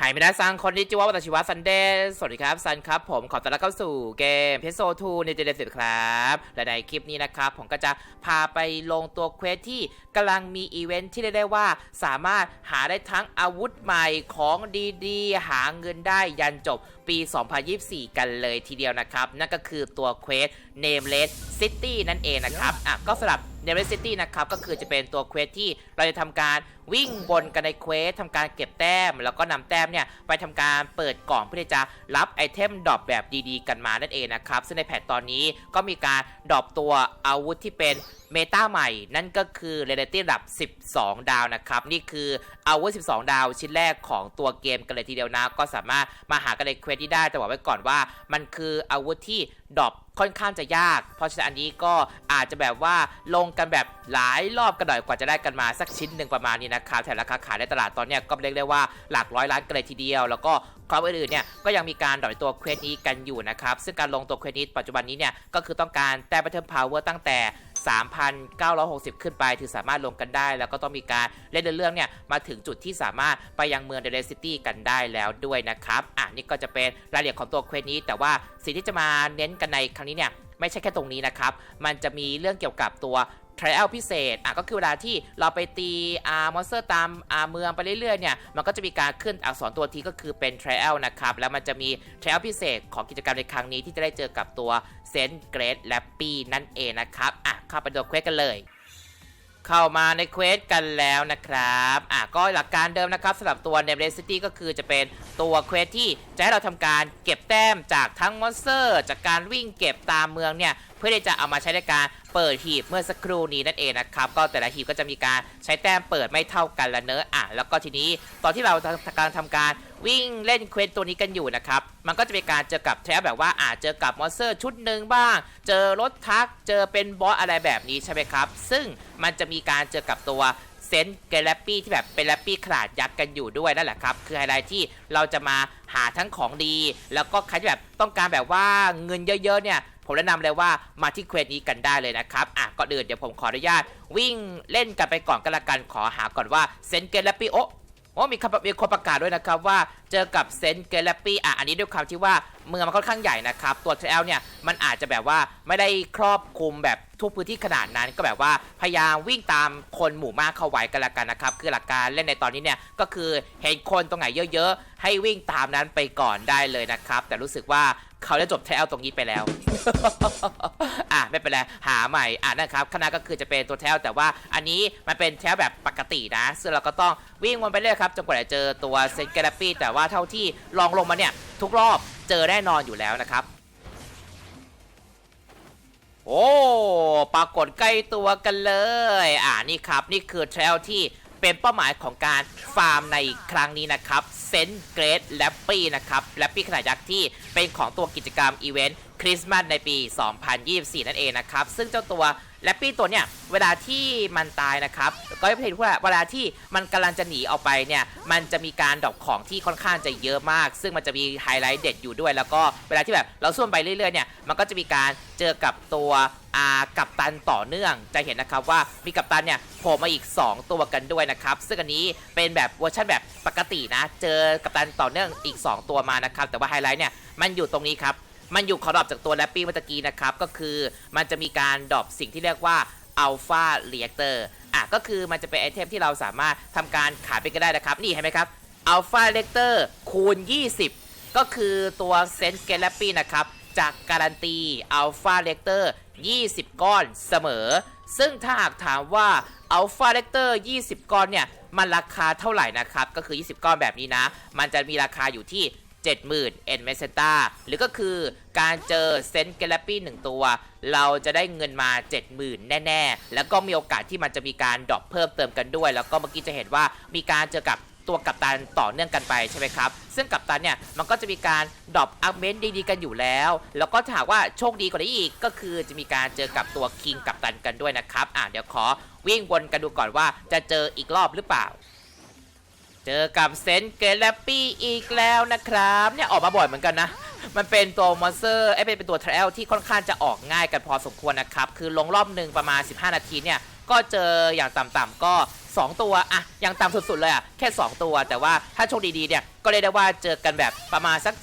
หายไม่ได้ซังคนนี้จิววัตชิวะซันเดย์สวัสดีครับซันครับผมขอต้อนรับเข้าสู่เกมเพโซทูในเจเดสิตครับและในคลิปนี้นะครับผมก็จะพาไปลงตัวเควสที่กำลังมีอีเวนท์ที่เรียกได้ว่า สามารถหาได้ทั้งอาวุธใหม่ของดีๆ หาเงินได้ยันจบปี 2024 กันเลยทีเดียวนะครับ นั่นก็คือตัวเควส Nameless City นั่นเองนะครับอะก็สำหรับ Nameless City นะครับก็คือจะเป็นตัวเควสที่เราจะทำการ วิ่งบนกันในเควสทำการเก็บแต้ม แล้วก็นำแต้มเนี่ยไปทำการเปิดกล่องเพื่อที่จะรับไอเทมดรอปแบบดีๆ กันมานั่นเองนะครับ ซึ่งในแพทตอนนี้ก็มีการดรอปตัวอาวุธที่เป็นเมตาใหม่นั่นก็คือเรเดตี้ระดับ 12 ดาวนะครับ นี่คืออาวุธ 12 ดาวชิ้นแรกของตัวเกมกันเลยทีเดียวนะ ก็สามารถมาหากันในเควสที่ได้ แต่บอกไว้ก่อนว่า มันคืออาวุธที่ดรอปค่อนข้างจะยาก เพราะฉะนั้นอันนี้ก็อาจจะแบบว่าลงกันแบบหลายรอบกันหน่อยกว่าจะได้กันมาสักชิ้นหนึ่งประมาณนี้นะครับแต่ราคาขายในตลาดตอนเนี้ยก็เรียกได้ว่าหลักร้อยล้านกันเลยทีเดียว แล้วก็ความอื่นๆเนี่ยก็ยังมีการดรอปตัวเควสนี้กันอยู่นะครับซึ่งการลงตัวเควสนี้ปัจจุบันนี้เนี่ยก็คือต้องการแต้ม Battle Power ตั้งแต่ 3,960 ขึ้นไปถึงสามารถลงกันได้ แล้วก็ต้องมีการเล่นเรื่องเนี่ยมาถึงจุดที่สามารถไปยังเมืองเดลซิตี้กันได้แล้วด้วยนะครับอะนี่ก็จะเป็นรายละเอียดของตัวเควสนี้ แต่ว่าสิ่งที่จะมาเน้นกันในครั้งนี้เนี่ยไม่ใช่แค่ตรงนี้นะครับ มันจะมีเรื่องเกี่ยวกับตัว trial พิเศษอะก็คือเวลาที่เราไปตีอามอนสเตอร์ตามอาเมืองไปเรื่อยๆเนี่ยมันก็จะมีการขึ้นอักษรตัวทีก็คือเป็น trial นะครับแล้วมันจะมี trial พิเศษของกิจกรรมในครั้งนี้ที่จะได้เจอกับตัวเซนเกรดแลปปี้นั่นเองนะครับอะเข้าไปดูเควสกันเลยเข้ามาในเควสกันแล้วนะครับ อะก็หลักการเดิมนะครับสำหรับตัว n a m e l e s City ก็คือจะเป็นตัวเควสที่จะให้เราทำการเก็บแต้มจากทั้งมอนสเตอร์ จากการวิ่งเก็บตามเมืองเนี่ย เพื่อที่จะเอามาใช้ในการ เปิดหีบเมื่อสักครู่นี้นั่นเองนะครับก็แต่ละหีบก็จะมีการใช้แต้มเปิดไม่เท่ากันละเนอะอะแล้วก็ทีนี้ตอนที่เรากำลังทำการวิ่งเล่นเควสตัวนี้กันอยู่นะครับ มันก็จะมีการเจอกับแทบแบบว่าอาจเจอกับมอนสเตอร์ชุดหนึ่งบ้าง เจอรถทัก เจอเป็นบอสอะไรแบบนี้ใช่ไหมครับ ซึ่งมันจะมีการเจอกับตัวเซนเกลปปี้ที่แบบเป็นแลปปี้ขนาดยักษ์กันอยู่ด้วยนั่นแหละครับ คือไฮไลท์ที่เราจะมาหาทั้งของดี แล้วก็ใครที่แบบต้องการแบบว่าเงินเยอะๆเนี่ย ผมแนะนำเลยว่ามาที่เควสนี้กันได้เลยนะครับอะก็เดินเดี๋ยวผมขออนุญาต วิ่งเล่นกันไปก่อนกันละกันขอหาก่อนว่าเซนเกลปี้โอโอ้มีคำมีคนประกาศด้วยนะครับว่าเจอกับเซนเกลปี้อะอันนี้ด้วยความที่ว่าเมืองมันค่อนข้างใหญ่นะครับ ตัวเทลเนี่ยมันอาจจะแบบว่าไม่ได้ครอบคลุมแบบทุกพื้นที่ขนาดนั้นก็แบบว่าพยายามวิ่งตามคนหมู่มากเข้าไว้กันละกันนะครับ คือหลักการเล่นในตอนนี้เนี่ยก็คือเห็นคนตรงไหนเยอะๆ ให้วิ่งตามนั้นไปก่อนได้เลยนะครับ แต่รู้สึกว่า เขาได้จบเทลตรงนี้ไปแล้ว อะไม่เป็นไรหาใหม่อะนะครับคณะก็คือจะเป็นตัวแทลแต่ว่าอันนี้มันเป็นแทลแบบปกตินะ ซึ่งเราก็ต้องวิ่งวนไปเรื่อยครับจนกว่าจะเจอตัวเซนเกลปี้แต่ว่าเท่าที่ลองลงมาเนี่ย ทุกรอบเจอแน่นอนอยู่แล้วนะครับโอ้ปรากฏใกล้ตัวกันเลย อ่านี่ครับ นี่คือเทรลที่เป็นเป้าหมายของการฟาร์มในครั้งนี้นะครับเซนเกรดแลปปี้นะครับแลปปี้ขนาดยักษ์ที่ เป็นของตัวกิจกรรมอีเวนต์คริสต์มาสในปี 2024 นั่นเองนะครับ ซึ่งเจ้าตัวแลปปี้ตัวเนี้ยเวลาที่มันตายนะครับ ก็จะเห็นว่าเวลาที่มันกำลังจะหนีออกไปเนี่ยมันจะมีการดรอปของที่ค่อนข้างจะเยอะมาก ซึ่งมันจะมีไฮไลท์เด็ดอยู่ด้วย แล้วก็เวลาที่แบบเราส่วนไปเรื่อยๆเนี่ยมันก็จะมีการเจอกับตัวอากับตันต่อเนื่องจะเห็นนะครับว่ามีกับตันเนี่ยโผล่มาอีก 2 ตัวกันด้วยนะครับ ซึ่งอันนี้เป็นแบบเวอร์ชันแบบปกตินะ เจอกับตันต่อเนื่องอีก 2 ตัวมานะครับแต่ว่าไฮไลท์เนี่ย มันอยู่ตรงนี้ครับ มันอยู่ขอดรอปจากตัวแรปปี้เมื่อกี้นะครับ ก็คือมันจะมีการดรอปสิ่งที่เรียกว่าอัลฟาเรียกเตอร์อะก็คือมันจะเป็นไอเทมที่เราสามารถทำการขายไปก็ได้นะครับ นี่เห็นไหมครับอัลฟาเรียกเตอร์คูณ 20 ก็คือตัวเซนส์เกลปปี้นะครับจากการันตีอัลฟาเ e กเตอร์20 ก้อนเสมอ ซึ่งถ้าหากถามว่าอัลฟาเ e กเตอร์20 ก้อนเนี่ย มันราคาเท่าไหร่นะครับ ก็คือ 20 ก้อนแบบนี้นะ มันจะมีราคาอยู่ที่ 70,000เอ็นเมสเซนตาหรือก็คือการเจอเซนเกลปี้หนึ่งตัว เราจะได้เงินมา 70,000 แน่ ๆ แล้วก็มีโอกาสที่มันจะมีการดรอปเพิ่มเติมกันด้วย แล้วก็เมื่อกี้จะเห็นว่ามีการเจอกับตัวกัปตันต่อเนื่องกันไปใช่ไหมครับ ซึ่งกัปตันเนี่ย มันก็จะมีการดรอปอัพเมนต์ดีๆกันอยู่แล้ว แล้วก็ถ้าหากว่าโชคดีกว่านี้อีก ก็คือจะมีการเจอกับตัวคิงกัปตันกันด้วยนะครับ อะเดี๋ยวขอวิ่งวนกันดูก่อนว่าจะเจออีกรอบหรือเปล่า เจอกับเซนเกลปี้อีกแล้วนะครับเนี่ยออกมาบ่อยเหมือนกันนะ มันเป็นตัวมอนสเตอร์ไอ้เป็นเป็นตัวเทรลที่ค่อนข้างจะออกง่ายกันพอสมควรนะครับ คือลงรอบหนึ่งประมาณ 15 นาทีเนี่ย ก็เจออย่างต่ำๆก็ 2 ตัวอะอย่างต่ำสุดๆเลยอะแค่ 2 ตัว แต่ว่าถ้าโชคดีๆเนี่ยก็เรียกได้ว่าเจอกันแบบประมาณสัก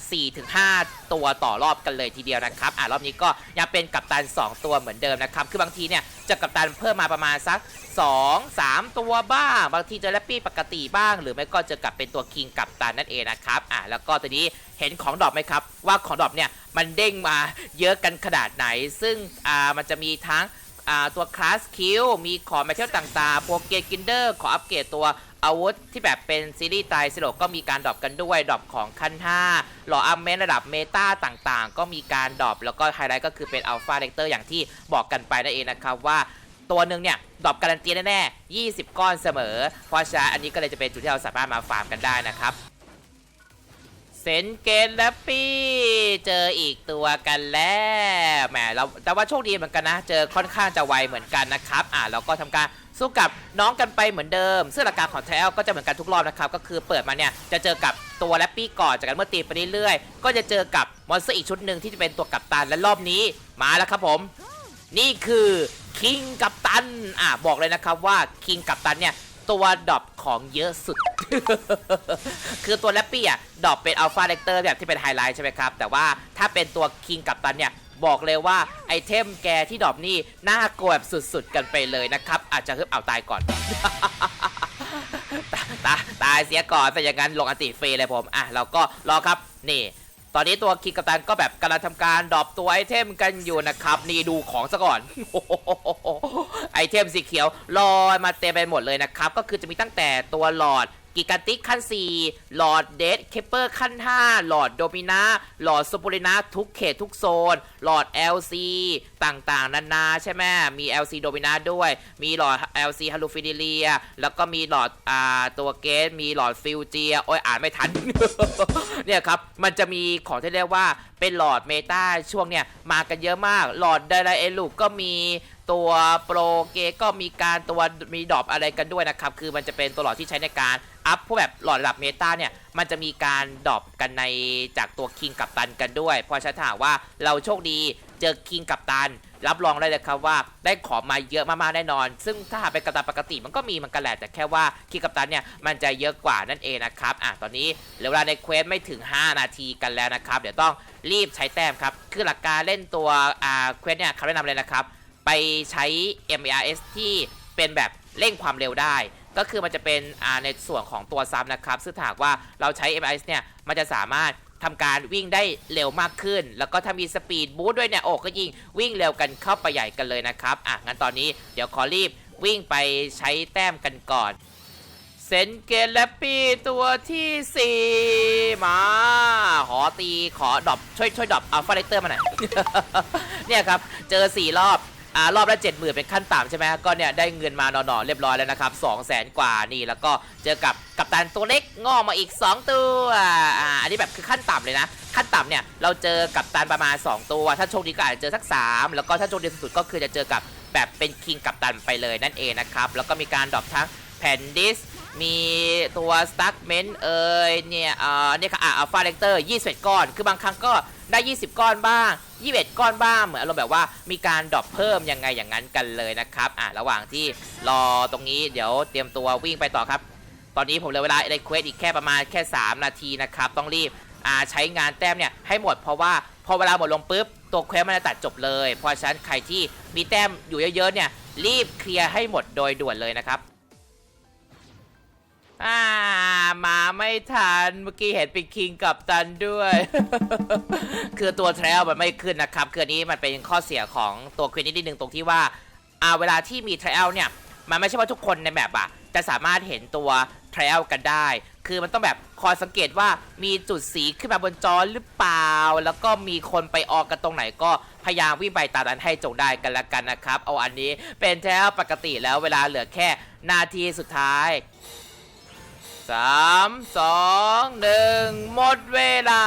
4-5 ตัวต่อรอบกันเลยทีเดียวนะครับอะรอบนี้ก็ยังเป็นกัปตัน 2 ตัวเหมือนเดิมนะครับ คือบางทีเนี่ยจะกัปตันเพิ่มมาประมาณสัก 2 3 ตัวบ้าง บางทีเจอแรปปี้ปกติบ้าง หรือไม่ก็เจะกลับเป็นตัวคิงกัปตันนั่นเองนะครับอะแล้วก็ตัวนี้เห็นของดอปไหมครับ ว่าของดอปเนี่ยมันเด้งมาเยอะกันขนาดไหน ซึ่งอ่ามันจะมีทั้ง ตัวคลาสคิวมีของแมทเทลต่างๆ โปรเกตกินเดอร์ขออัปเกรดตัวอาวุธที่แบบเป็นซีรีส์ไตรสโลก็มีการดรอปกันด้วยดรอปของขั้น5หล่ออัมเมนระดับเมตาต่างๆ ก็มีการดรอปแล้วก็ไฮไลท์ก็คือเป็นอัลฟาเลกเตอร์อย่างที่บอกกันไปนั่นเองนะครับว่าตัวหนึ่งเนี่ยดรอปการันตีแน่ๆ 20 ก้อนเสมอ เพราะฉะนั้นอันนี้ก็เลยจะเป็นจุดที่เราสามารถมาฟาร์มกันได้นะครับ เซนเกนและปี้เจออีกตัวกันแล้วแหมเราแต่ว่าโชคดีเหมือนกันนะ เจอค่อนข้างจะไวเหมือนกันนะครับ อ่าเราก็ทำการสู้กับน้องกันไปเหมือนเดิม ซึ่งหลักการของแทลก็จะเหมือนกันทุกรอบนะครับ ก็คือเปิดมาเนี่ย จะเจอกับตัวแรปปี้ก่อน จากการเมื่อตีไปเรื่อยๆ ก็จะเจอกับมอนสเตอร์อีกชุดหนึ่งที่จะเป็นตัวกัปตัน และรอบนี้มาแล้วครับผม นี่คือคิงกัปตัน อะบอกเลยนะครับว่าคิงกัปตันเนี่ย ตัวดรอปของเยอะสุด คือตัวแรปปี้อะดรอปเป็นอัลฟาเลกเตอร์แบบที่เป็นไฮไลท์ใช่ไหมครับ แต่ว่าถ้าเป็นตัวคิงกัปตันเนี่ย บอกเลยว่าไอเทมแกที่ดรอปนี่ น่ากลัวแบบสุดๆ กันไปเลยนะครับ อาจจะฮึบเอาตายก่อน ตาตาตายเสียก่อนแต่อย่างนั้นลงอันติฟรีเลยผม อะเราก็รอครับนี่ ตอนนี้ตัวคิงกัปตันก็แบบกำลังทำการดรอปตัวไอเทมกันอยู่นะครับนี่ดูของซะก่อนไอเทมสีเขียวลอยมาเต็มไปหมดเลยนะครับก็คือจะมีตั้งแต่ตัวหลอด กิกาติกขั้น 4 หลอดเดดเคปเปอร์ขั้น 5 หลอดโดมินาหลอดซูปูรินาทุกเขตทุกโซน หลอด LC ต่างๆ นานาใช่ไหมมี LC โดมินาด้วย มีหลอด LC ฮัลลูฟินิเลีย แล้วก็มีหลอดอ่าตัวเกสมีหลอดฟิวเจีย โอ้ยอ่านไม่ทัน เนี่ยครับ มันจะมีของที่เรียกว่าเป็นหลอดเมตาช่วงเนี่ยมากันเยอะมาก หลอดไดไลเอลูก็มี ตัวโปรเกก็มีการตัวมีดรอปอะไรกันด้วยนะครับ คือมันจะเป็นตัวหลอดที่ใช้ในการอัพพวกแบบหลอดระดับเมตาเนี่ย มันจะมีการดรอปกันในจากตัวคิงกับตันกันด้วย เพราะฉะนั้นถาหากว่าเราโชคดีเจอคิงกับตัน รับรองได้เลยครับว่าได้ของมาเยอะมากๆแน่นอน ซึ่งถ้าหากเป็นกัปตันปกติมันก็มีมันกันแหละแต่แค่ว่าคิงกับตันเนี่ยมันจะเยอะกว่านั่นเองนะครับอะตอนนี้เหลือเวลาในเควสไม่ถึง 5 นาทีกันแล้วนะครับ เดี๋ยวต้องรีบใช้แต้มครับคือหลักการเล่นตัวอ่าเควสเนี่ยคำแนะนำเลยนะครับ ไปใช้ MARS ที่เป็นแบบเร่งความเร็วได้ ก็คือมันจะเป็นในส่วนของตัวซ้ำนะครับซึ่งถ้าหากว่าเราใช้ MARS เนี่ยมันจะสามารถทำการวิ่งได้เร็วมากขึ้น แล้วก็ถ้ามีสปีดบูสต์ด้วยเนี่ยโอ้ก็ยิ่งวิ่งเร็วกันเข้าไปใหญ่กันเลยนะครับอะงั้นตอนนี้เดี๋ยวขอรีบวิ่งไปใช้แต้มกันก่อนเซนเกนและปีตัวที่ 4 มา ขอตีขอดรอปช่วยช่วยดรอปอัลฟาเลเตอร์มาหน่อย เนี่ยครับ เจอ 4 รอบ อ่ารอบละเจ็ดหมื่นเป็นขั้นต่ำใช่ไหมก็เนี่ยได้เงินมาหนอๆเรียบร้อยแล้วนะครับ2 0 0แสนกว่านี่แล้วก็เจอกับกัปตันตัวเล็กงอกมาอีก 2 ตัวอ่าอันนี้แบบคือขั้นต่ำเลยนะ ขั้นต่ำเนี่ยเราเจอกับตันประมาณ 2 ตัว ถ้าโชคดีก็อาจจะเจอสัก 3 แล้วก็ถ้าโชคดีสุดๆก็คือจะเจอกับแบบเป็นคิงกับตันไปเลยนั่นเองนะครับแล้วก็มีการดรอปทั้งแผ่นดิสมีตัวสตั๊กเมนเอ่ยเนี่ยเอ่อเนี่ยค่ะอัลฟาเลกเตอร์21ก้อน คือบางครั้งก็ ได้ 20 ก้อนบ้าง 21 ก้อนบ้าง เหมือนอารมณ์แบบว่ามีการดรอปเพิ่มยังไงอย่างนั้นกันเลยนะครับ อะระหว่างที่รอตรงนี้เดี๋ยวเตรียมตัววิ่งไปต่อครับ ตอนนี้ผมเหลือเวลาในเควสอีกแค่ประมาณแค่ 3 นาทีนะครับ ต้องรีบอ่าใช้งานแต้มเนี่ยให้หมดเพราะว่าพอเวลาหมดลงปุ๊บตัวเควสมันจะตัดจบเลย เพราะฉะนั้นใครที่มีแต้มอยู่เยอะๆเนี่ยรีบเคลียร์ให้หมดโดยด่วนเลยนะครับอ่า ไม่ทัน เมื่อกี้เห็นเป็นคิงกับตันด้วย คือตัวเทรลมันไม่ขึ้นนะครับ คือนนี้มันเป็นข้อเสียของตัวควินนิดนึงตรงที่ว่าอ่าเวลาที่มีเทรลเนี่ย มันไม่ใช่ว่าทุกคนในแมปอะจะสามารถเห็นตัวเทรลกันได้ คือมันต้องแบบคอยสังเกตว่ามีจุดสีขึ้นมาบนจอหรือเปล่า แล้วก็มีคนไปออกกันตรงไหนก็พยายามวิ่งไปตามนั้นให้จงได้กันละกันนะครับ เอาอันนี้เป็นเทรลปกติแล้วเวลาเหลือแค่นาทีสุดท้าย สามสองหนึ่งหมดเวลา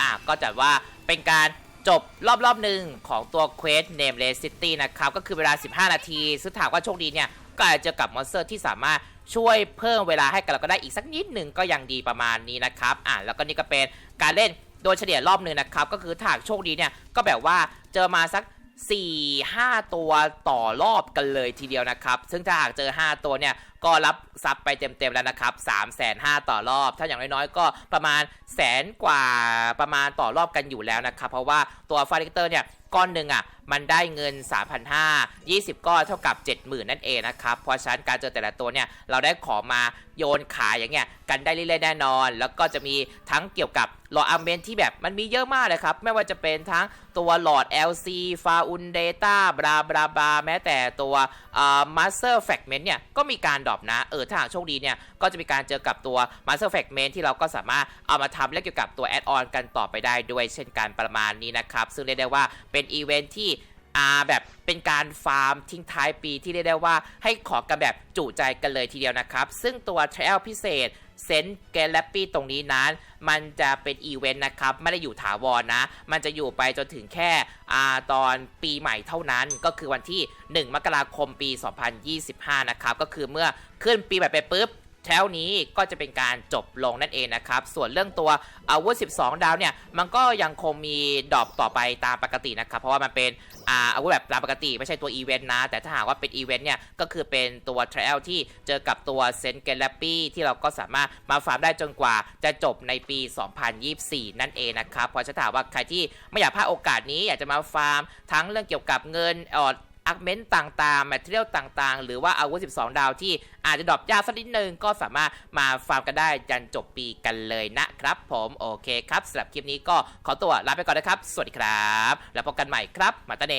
อะ ก็จัดว่าเป็นการจบรอบรอบหนึ่งของตัว Quest Nameless City นะครับ ก็คือเวลา 15 นาที ซึ่งถามว่าโชคดีเนี่ย ก็อาจจะเจอกับมอนสเตอร์ที่สามารถช่วยเพิ่มเวลาให้กับเราก็ได้อีกสักนิดหนึ่งก็ยังดีประมาณนี้นะครับ อะ แล้วก็นี่ก็เป็นการเล่นโดยเฉลี่ยรอบหนึ่งนะครับ ก็คือถ้าหากโชคดีเนี่ย ก็แบบว่าเจอมาสัก4 5 ตัวต่อรอบกันเลยทีเดียวนะครับ ซึ่งถ้าหากเจอ 5 ตัวเนี่ยก็รับซับไปเต็มๆแล้วนะครับ3 5 0 0 0ต่อรอบ ถ้าอย่างน้อยๆ ก็ประมาณแสนกว่าประมาณต่อรอบกันอยู่แล้วนะครับ เพราะว่าตัวฟาริเตอร์เนี่ยก้อนหนึ่งอะมันได้เงิน 3,500 20 ก้อนเท่ากับ 70,000 นั่นเองนะครับ เพราะฉะนั้นการเจอแต่ละตัวเนี่ยเราได้ของมาโยนขายอย่างเงี้ยกันได้เรื่อยๆแน่นอน แล้วก็จะมีทั้งเกี่ยวกับหลอดอัมเมนที่แบบมันมีเยอะมากเลยครับ ไม่ว่าจะเป็นทั้งตัวหลอด LC ฟาอุนเดต้าบราบราบราแม้แต่ตัวอ่ามาสเตอร์แฟกเมนต์เนี่ยก็มีการดรอปนะ เออถ้าหากโชคดีเนี่ย ก็จะมีการเจอกับตัว Master Fragment ที่เราก็สามารถเอามาทำและเกี่ยวกับตัวแอดออนกันต่อไปได้ด้วยเช่นกันประมาณนี้นะครับ ซึ่งเรียกได้ว่าเป็นอีเวนท์ที่อ่าแบบเป็นการฟาร์มทิ้งท้ายปีที่เรียกได้ว่าให้ขอกันแบบจุใจกันเลยทีเดียวนะครับ ซึ่งตัว Trail พิเศษ เซนเกลลปี้ตรงนี้นั้น มันจะเป็นอีเวนต์นะครับ ไม่ได้อยู่ถาวรนะ มันจะอยู่ไปจนถึงแค่อาตอนปีใหม่เท่านั้น ก็คือวันที่ 1 มกราคมปี 2025 นะครับ ก็คือเมื่อขึ้นปีใหม่ไปปุ๊บ แถวนี้ก็จะเป็นการจบลงนั่นเองนะครับ ส่วนเรื่องตัวอาวุธ 12 ดาวเนี่ย มันก็ยังคงมีดรอปต่อไปตามปกตินะครับ เพราะว่ามันเป็นอาวุธแบบตามปกติ ไม่ใช่ตัวอีเวนต์นะ แต่ถ้าหากว่าเป็นอีเวนต์เนี่ย ก็คือเป็นตัวทรลที่เจอกับตัวเซนเกลปี้ที่เราก็สามารถมาฟาร์มได้จนกว่าจะจบในปี 2024 นั่นเองนะครับเพราะฉะนั้นถาว่าใครที่ไม่อยากพลาดโอกาสนี้อยากจะมาฟาร์ม ทั้งเรื่องเกี่ยวกับเงินออ อาร์เมนต์ต่างๆ แมทเทียลต่างๆ หรือว่าอาวุธ 12 ดาวที่อาจจะดรอปยากสักนิดนึงก็สามารถมาฟาร์มกันได้ยันจบปีกันเลยนะครับผมโอเคครับสำหรับคลิปนี้ก็ขอตัวลาไปก่อนนะครับ สวัสดีครับ แล้วพบกันใหม่ครับ มาตาเน